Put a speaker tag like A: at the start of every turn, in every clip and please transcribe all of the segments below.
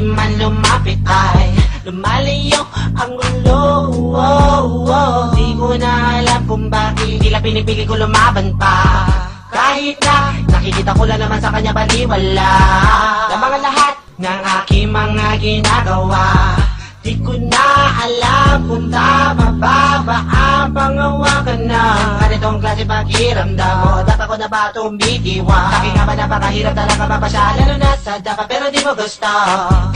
A: Man lumapit ay Lumalayo ang ulo. Oh, oh. Di ko na alam kung bakit Tila pinipili ko lumaban pa. Kahit na nakikita ko lang naman sa kanya baliwala. Sa mga lahat ng aking mga ginagawa Di ko na alam kung tama ba ba ang pangawakan ng ganitong klase pakiramdam. Mo Dapat ko na ba tumitiwa? Aking nga ba napakahirap talaga mapasya Lalo na sa dapa pero di mo gusto.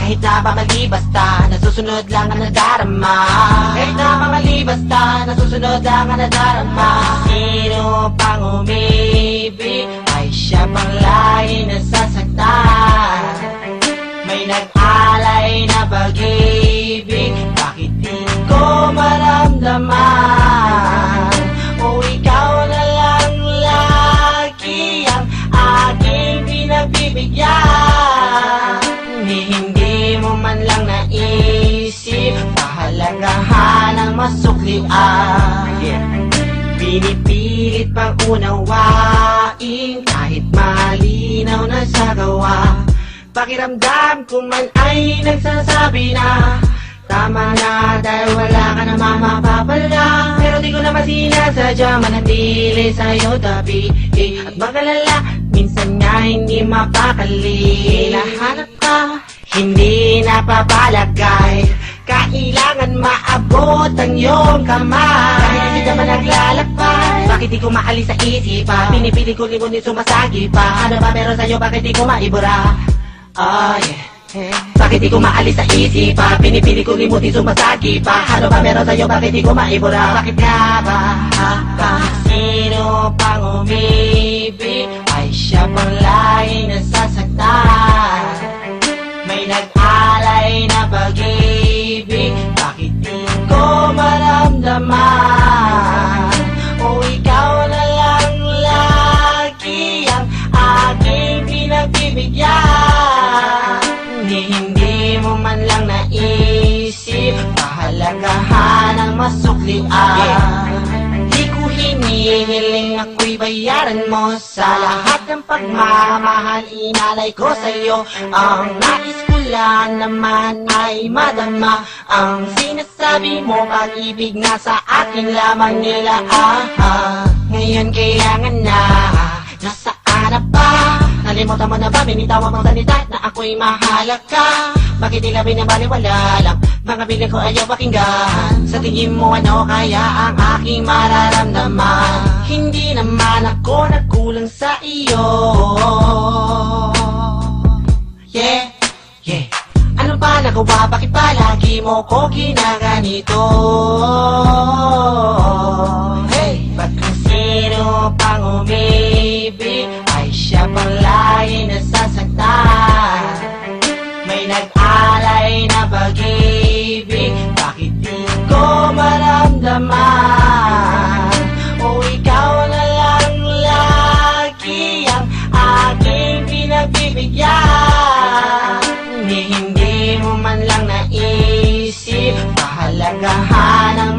A: Kahit na pa mali basta Nasusunod lang ang nadarama. Kahit na pa mali basta Nasusunod lang ang nadarama. Sino pang umibig Ay siya pang masuklian Pinipilit pang unawain Kahit malinaw na sa gawa. Pakiramdam ko man ay nagsasabi na Tama na dahil wala ka namang mapapala Pero di ko naman sinasadya manatili sa'yo tabi eh, At magalala, minsan nga hindi mapakali Hinahanap ka, hindi napapalagay Kailangan maabot ang iyong kamay. Kahit hindi naman naglalakbay. Bakit di ko maalis sa isipan Pinipili ko lingon sumasagi pa. Ano ba meron sa'yo, bakit di ko maibura? Oh yeah. Bakit di ko maalis sa isipan Pinipili ko limutin sumasagi pa. Ano ba meron sa'yo, bakit di ko maibura? Bakit nga ba, Sino pang umibig Ay siya pang lahi aking pinagbibigyan. Ni hindi mo man lang naisip Pahalagahan ang masuklian. Di ko hinihiling ako'y bayaran mo Sa lahat ng pagmamahal inalay ko sa'yo. Ang nais ko lang naman ay madama. Ang sinasabi mo pag-ibig na sa akin lamang nila ah, ah. Nalimutan mo na ba? Binitawan mong salita na ako'y mahalaga Bakit tila binabaliwala lang? Mga bilang ko ayaw pakinggan Sa tingin mo ano kaya ang aking mararamdaman Hindi naman ako nagkulang sa iyo Yeah, yeah Ano ba nagawa? Bakit palagi mo ko ginaganito?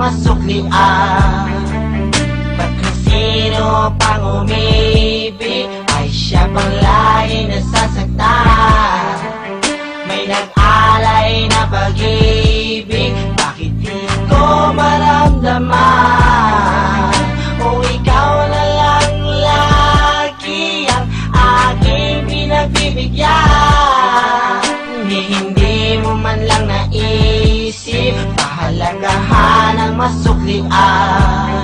A: Masuklian Ba't kung sino pang umibig masuklian